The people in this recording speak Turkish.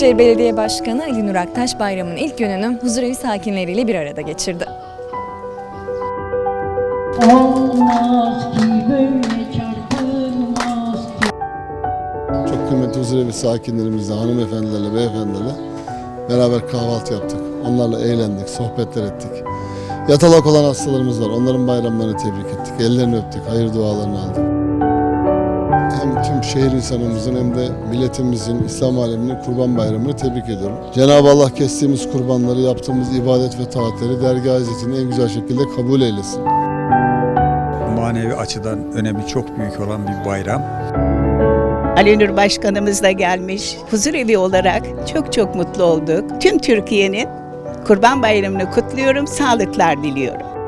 Büyükşehir Belediye Başkanı Ali Nur Aktaş bayramın ilk gününü huzurevi sakinleriyle bir arada geçirdi. Olmaz ki böyle çarpılmaz ki Çok kıymetli huzurevi sakinlerimizle, hanımefendilerle, beyefendilerle beraber kahvaltı yaptık. Onlarla eğlendik, sohbetler ettik. Yatalak olan hastalarımız var. Onların bayramlarını tebrik ettik. Ellerini öptük, hayır dualarını aldık. Şehir insanımızın hem de milletimizin, İslam aleminin kurban bayramını tebrik ediyorum. Cenab-ı Allah kestiğimiz kurbanları, yaptığımız ibadet ve taatleri dergah izzetinde en güzel şekilde kabul eylesin. manevi açıdan önemi çok büyük olan bir bayram. Ali Nur Başkanımız da gelmiş. Huzurevi olarak çok çok mutlu olduk. Tüm Türkiye'nin Kurban Bayramı'nı kutluyorum, sağlıklar diliyorum.